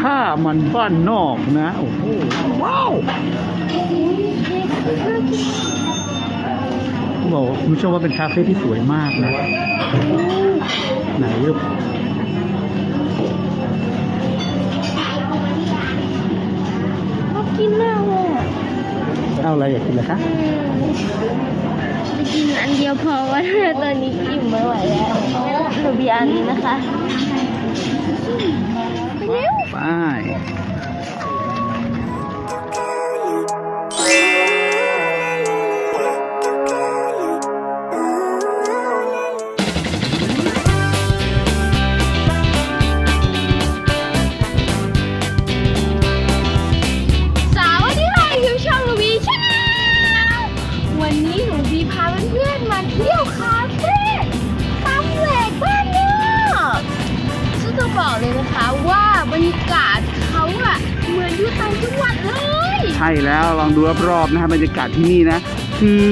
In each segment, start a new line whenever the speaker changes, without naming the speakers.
ข้ามันบ้านนอกนะ โอ้โห ว้าวบอกว่าคุณผู้ชมว่าเป็นคาเฟ่ที่สวยมากนะ ไหนลูก
ชอบกินมากเลยอะ
เอาอะไรอยากกินเหรอคะ
ไปกินอันเดียวพอว่าตอนนี้อิ่มไม่ไหวแล้วหนูบีอันนี้นะคะ ไรรยากาศเขาอะเหมือนอยู่ต่างจังหวัดเลย
ใช่แล้วลองดูรอบๆนะฮะบรรยากาศที่นี่นะ คือ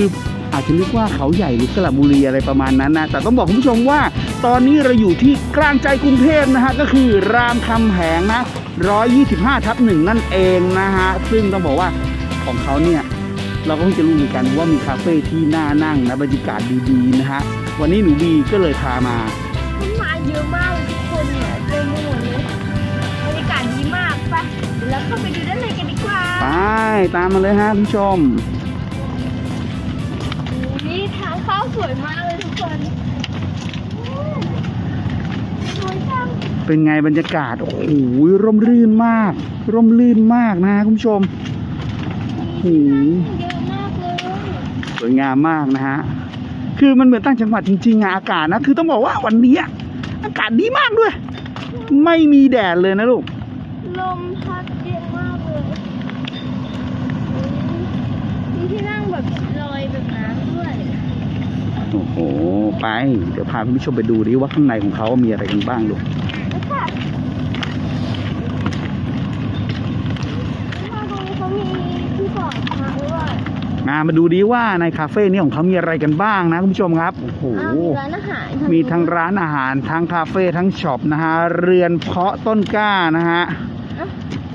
อาจจะนึกว่าเขาใหญ่หรือสระบุรีอะไรประมาณนั้นนะ แต่ต้องบอกคุณผู้ชมว่า ตอนนี้เราอยู่ที่กลางใจกรุงเทพนะฮะ ก็คือรามคำแหงนะ 125 ทับหนึ่งนั่นเองนะฮะ ซึ่งต้องบอกว่าของเขาเนี่ย เราก็เพิ่งจะรู้เหมือนกันว่ามีคาเฟ่ที่น่านั่งนะบรรยากาศดีๆนะฮะ วันนี้หนูบีก็เลยพามา
มันมาเยอะมากเลยทุกคนเนี่ยะเดี๋ยวเราเข้าไปดูด้านในกันดีกว่า
ไปตามมาเลยฮะคุณผู้ชม
นี่ทางเข้าสวยมากเลยทุกคนอืมสวยจัง
เป็นไงบรรยากาศ โอ้โหร่มรื่นมาก ร่มรื่นมากนะฮะคุณผู้ชมโอ้โห
เยอะมากเลย
สวยงามมากนะฮะ คือมันเหมือนตั้งจังหวัดจริงๆอะอากาศนะ คือต้องบอกว่าวันนี้อะอากาศดีมากด้วย ไม่มีแดดเลยนะลูก
ลมพัดเย็นมากเลยมีที่นั่งแบบลอยแบบน้ำด้วย
โอ้โห ไป เดี๋ยวพาคุณผู้ชมไปดูดิว่าข้างในของเขามีอะไรกันบ้างลูก
แล้วค่ะมาตรงนี้เขามีที่บอกทางด้วย
มามาดูดิว่าในคาเฟ่นี้ของเขามีอะไรกันบ้างนะคุณผู้ชมครับ โอ้โห
อ้าวมีร้านอาหาร
มีทั้งร้านอาหาร ทั้งคาเฟ่ ทั้งช็อปนะฮะ เรือนเพาะต้นกล้านะฮะ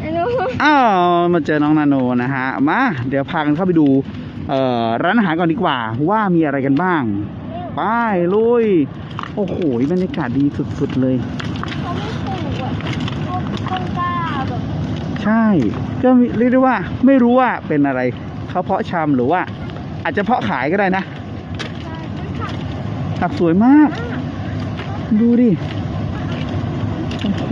อันนู้น
อ้าวมาเจอน้องนาโนนะฮะ มา เดี๋ยวพากันเข้าไปดูเอ่อร้านอาหารก่อนดีกว่า ว่ามีอะไรกันบ้าง ไปลุย โอ้โหบรรยากาศดีสุดๆเลย
เขาไม่ปลูกแบบพวกต้นกล้าแบบ
ใช่ ก็เรียกได้ว่าไม่รู้ว่าเป็นอะไรเขาเพาะชำหรือว่า อาจจะเพาะขายก็ได้นะ
ใช่เป็นผัก
ผักสวยมากดูดิ โอ้โห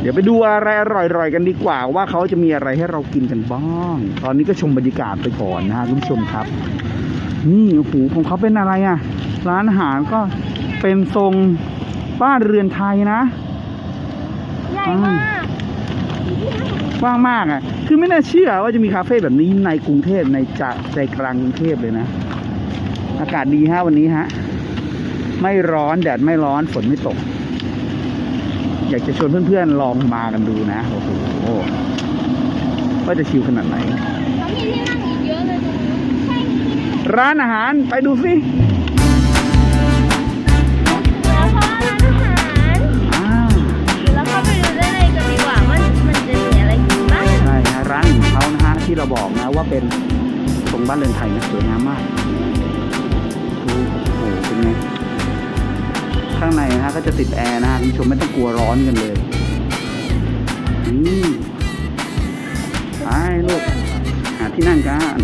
เดี๋ยวไปดูอะไรอร่อยๆกันดีกว่า ว่าเขาจะมีอะไรให้เรากินกันบ้าง ตอนนี้ก็ชมบรรยากาศไปก่อนนะฮะคุณผู้ชมครับ นี่โอ้โหของเขาเป็นอะไรอะ ร้านอาหารก็เป็นทรงบ้านเรือนไทยนะ
ใหญ่มาก
กว้างมากอะ คือไม่น่าเชื่อว่าจะมีคาเฟ่แบบนี้ในกรุงเทพในจะใจกลางกรุงเทพเลยนะ อากาศดีฮะวันนี้ฮะ ไม่ร้อนแดดไม่ร้อนฝนไม่ตก อยากจะชวนเพื่อนๆลองมากันดูนะ โอ้โหว่าจะชิลขนาดไหน
ร้า
นอาหารไปดูสิ
แล้วก็ร้านอาหาร
อ่า
เดี๋ยวเราเข้าไปดูด้านในกันดีกว่าว่ามันจะมีอะไรบ้าง
ใช่ฮะร้านของเขานะฮะที่เราบอกนะว่าเป็นตรงบ้านเรือนไทยนะสวยงามมากดูโอ้โหเป็นไงข้างในนะฮะก็จะติดแอร์นะฮะคุณผู้ชมไม่ต้องกลัวร้อนกันเลยนี่ไปลูกหาที่นั่งกัน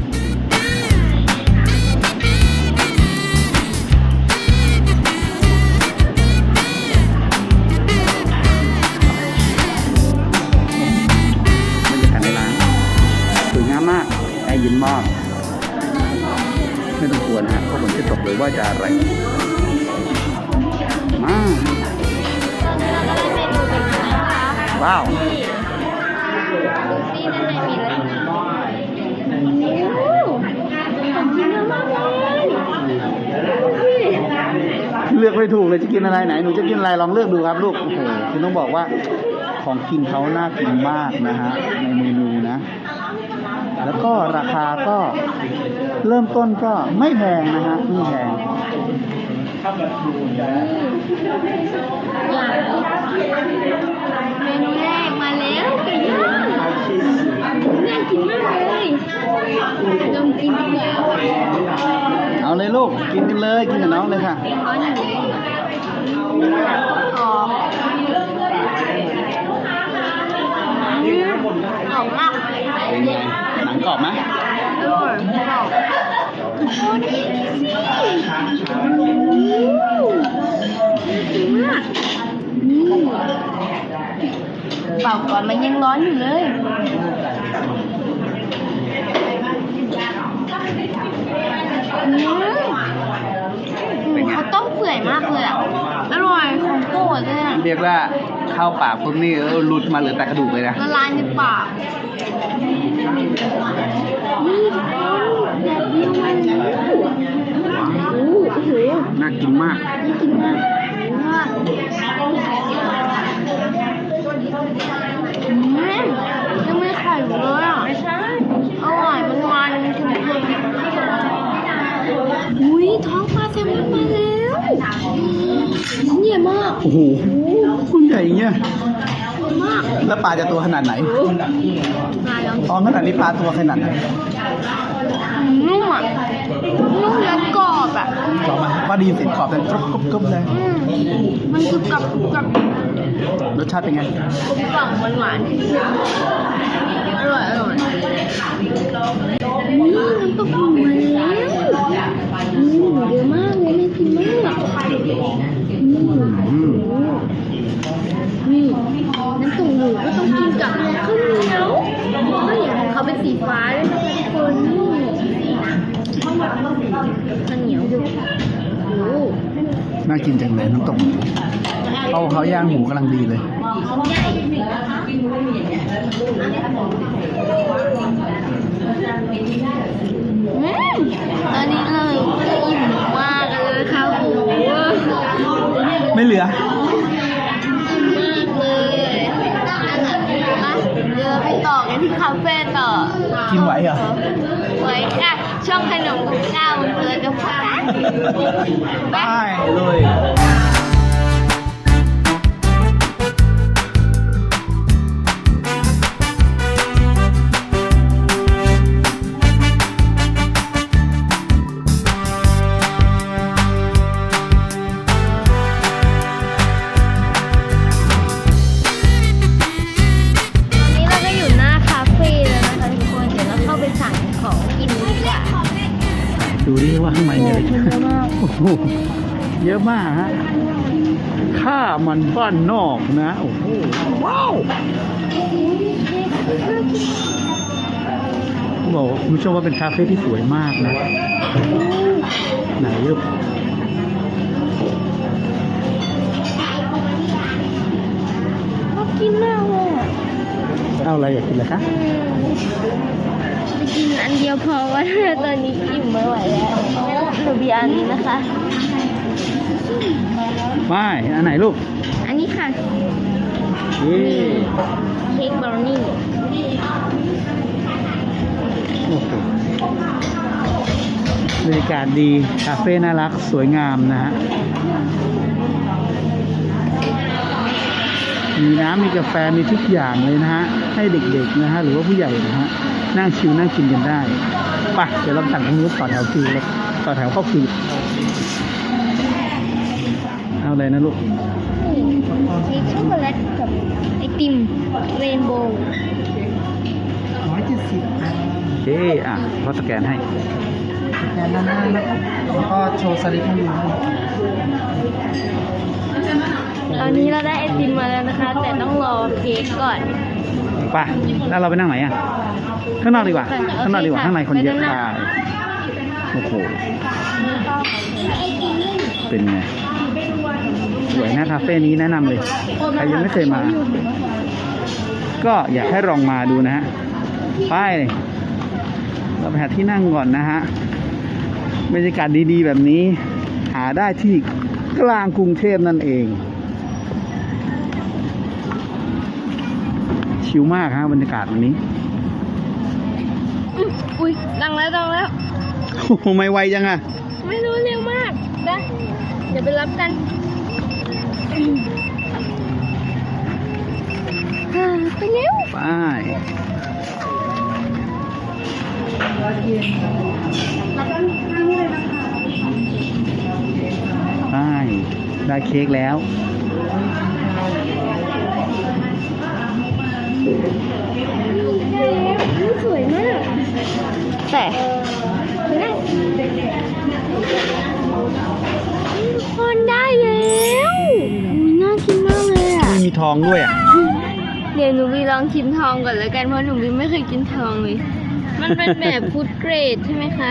ว้าว
ดูซิด้านในมีอะไรของกินเยอะมากเลยดูสิ
เลือกไม่ถูกเลยจะกินอะไรไหนหนูจะกินอะไรลองเลือกดูครับลูกโอ้โหคือต้องบอกว่าของกินเขาน่ากินมากนะฮะในเมนูนะ แล้วก็ราคาก็เริ่มต้นก็ไม่แพงนะฮะไม่แพง
อย่างนี้
ก เอาเลยลูก กินกันเลย กิน
กับน้องเลยค่ะกรอบมาก
เป็นไงหนังกรอบไหม
อร่อยกรอบโอ้ดีสิดีมากเปล่าก่อนมันยังร้อนอยู่เลย อืมเขาต้มเปื่อยมากเลยอะอร่อยของโปรดเลยอะ
เรียกว่าเข้าปากปุ๊บนี่เออหลุดมาเหลือแต่กระดูกเลยนะ
ละลายในปากนี่แบบเดียวมันโอ้โห
น่ากินมาก
น่ากินมากอืมยังไม่ไข่อยู่เลยอะ ไม่ใช่ อร่อยมันมันเค็มๆ อุ้ยท้องปลาแซลมอนมาแล้วชิ้นใหญ่มาก
โอ้โหคุณใหญ่อย่างเงี้ย
ใหญ่มาก
แล้วปลาจะตัวขนาดไหน
ปลาแล้ว
ตอนขนาดนี้ปลาตัวขนาดไหน
นุ่มอะนุ่มและกรอบอะ
กรอบไหมว่าไดีเสียงกรอบแต่กรุบกรุบกรุบเลย
อืมมันคือกรอบกรอบ
รสชาติเป็นไง
กลมกล่อมหวานหวานๆอร่อยอร่อยนี่น้ำตกหมูมาแล้วอืมเยอะมากเลยน่ากินมากอืม
อืม
นี่น้ำตกหมูก็ต้องกินกับข้าวเหนียวข้าวเหนียวของเขาเป็นสีฟ้าด้วยนะคะทุกคนนี่ข้าวเหนียวดูโอ้
น่า กินจังเลยน้ำตกหมูเอาเขาย่างหมูกำลังดีเลย
ใหญ่อืมตอนนี้เลยอิ่มมากเลยค่ะโอ้โห
ไม่เหลือ
อิ่มมากเลยอะเดี๋ยวเราไปต่อกันที่คาเฟ่ต่อ
กินไหวเหรอ
ไว้ค่ะช่องขนมกับข้าวมันเกิดกับพ่อนะ
ไปเลย
เยอะมาก
ฮะข้ามันบ้านนอกนะโอ้โหว้าวบอกว่าคุณผู้ชมว่าเป็นคาเฟ่ที่สวยมากนะ ไหนลูก
ชอบกินมากเลยอะ
เอาอะไรอยากกินเลยคะ
ไปกินอันเดียวพอว่าตอนนี้อิ่มไม่ไหวแล้ว หนูบีอันนี้นะคะ
ไม่อันไหนลูก
อันนี้ค่ะ
เย้
เค้กบราวนี่
โอ้โหบรรยากาศดี คาเฟ่น่ารักสวยงามนะฮะ มีน้ำมีกาแฟมีทุกอย่างเลยนะฮะ ให้เด็กๆนะฮะ หรือว่าผู้ใหญ่นะฮะ นั่งชิวนั่งกินกันได้ ไป เดี๋ยวเราสั่งตรงนู้นต่อแถวคิวเลย ต่อแถวเข้าคิวเอาอะไรนะลูก
เค้กช็อกโกแลตกับไอติมเรนโบว์
ร้อยเจ็ดสิบโอเคอะเขาสแกนให้
แทนด้านหน้านะครับแล้วก็โชว์สลิปให้ดูนะ
ตอนนี้เราได้ไอติมมาแล้วนะคะ แต่ต้องรอเค้กก่อน
ไปแล้วเราไปนั่งไหนอะ ข้างนอกดีกว่า ข้างนอกดีกว่า ข้างในคนเยอะ
ไปด้านห
ค่ะ
น้า
โอ้โห เป็นไง สวยนะคาเฟ่นี้แนะนำเลย ใครยังไม่เคยมา ก็อยากให้ลองมาดูนะฮะ ไปเราไปหาที่นั่งก่อนนะฮะ บรรยากาศดีๆแบบนี้ หาได้ที่กลางกรุงเทพนั่นเอง ชิลมากฮะบรรยากาศวันนี้
อุ้ยดังแล้วดังแล้ว
โอ้โหไม่ไวจังอะ
ไม่รู้เร็วมากนะเดี๋ยวไปรับกันอ่าไปเร็ว
ไป
รับกันนี่เลยนะคะ
ได้เค้กแล้ว
สวยมาก แต่นั่น ทุกคนได้แล้วอุ๊ยน่ากินมากเลยอะ
ไม่มีทองด้วยอะ
เดี๋ยวหนูวีลองชิมทองก่อนแล้วกันเพราะหนูวีไม่เคยกินทองเลย มันเป็นแบบฟู้ดเกรดใช่ไหมคะ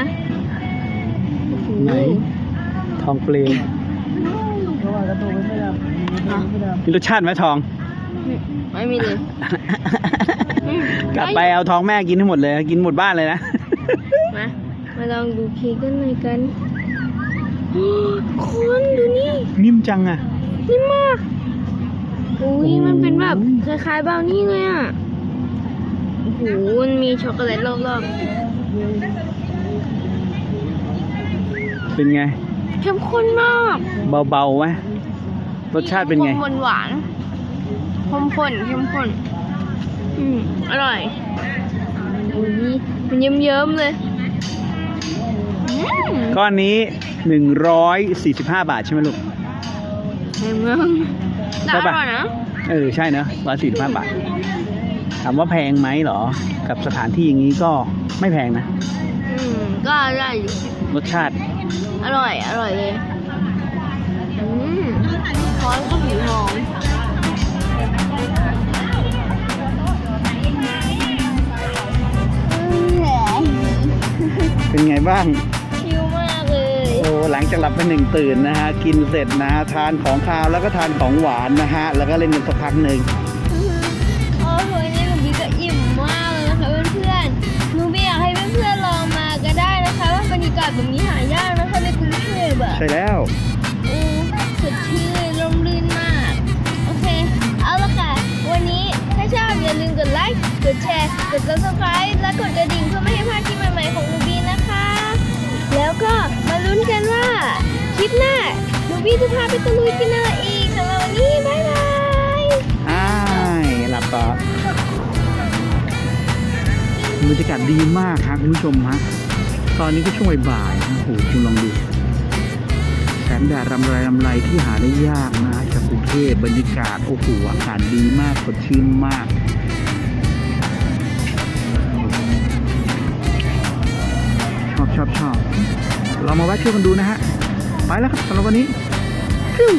โอ้โห
ไหน ทองเปลว
ระหว่างกระตูไม่ได้ไม่ได้
มีรสชาติไหมทอง
ไม่มีเลยอืม
กลับไปเอาทองแม่กินให้หมดเลย กินหมดบ้านเลยนะ
มา มาลองดูเค้กกันหน่อยกัน คนดูนี่
นิ่มจังอะ
นิ่มมาก อุ้ย
โอ้
มันเป็นแบบคล้ายๆบราวนี่เลยอะโอ้โหมันมีช็อกโกแลตรอบ
เป็นไง
ๆเข้มข้นมาก
เบาๆไหมรสชาติเป็นไง
หวานหวานๆเข้มข้นเข้มข้น อืม อร่อยอุ้ยมันเยิ้มๆเลยอืม
ก้อนนี้ 145 บาทใช่ไหมลูก
แพงมากแต่
ใช่
อ
ปะ
ร่อยนะ
เออใช่เนอะ145 บาท ถามว่าแพงไหมเหรอ กับสถานที่อย่างนี้ก็ไม่แพงนะ
อืมก็อร่อยอยู่
รสชาติ
อร่อย อร่อยเลย อืมคอนก็ผิวหอม
เป็นไงบ้าง หลังจากหลับไปหนึ่งตื่นนะฮะ กินเสร็จนะฮะ ทานของคาวแล้วก็ทานของหวานนะฮะ แล้วก็เล่นกันสักพักหนึ่ง
โอ้โหนี่หนูบีก็อิ่มมากเลยนะคะเพื่อนๆหนูบีอยากให้เพื่อนๆลองมาก็ได้นะคะว่าบรรยากาศแบบนี้หายากนะคะในกรุงเทพอะ
ใช่แล้ว
อืมสดชื่นร่มรื่นมาก โอเค เอาละค่ะ วันนี้ถ้าชอบอย่าลืมกดไลค์ กดแชร์ กด subscribe และกดกระดิ่ง ลุ้นกันว่าคลิปหน้าหนูบีจะพาไปตะลุยกินอะไรอีกสำหรับวันนี้บ๊ายบาย
อ้ายหลับต่อบรรยากาศดีมากครับคุณผู้ชมฮะตอนนี้ก็ช่วงบ่ายๆนะโอ้โหคุณลองดูแสงแดดรำไรรำไรที่หาได้ยากนะจากกรุงเทพบรรยากาศโอ้โหอากาศดีมากสดชื่นมากชอบชอบชอบ เรามาแวะเที่ยวกันดูนะฮะ ไปแล้วครับสำหรับวันนี้
ครึ่ง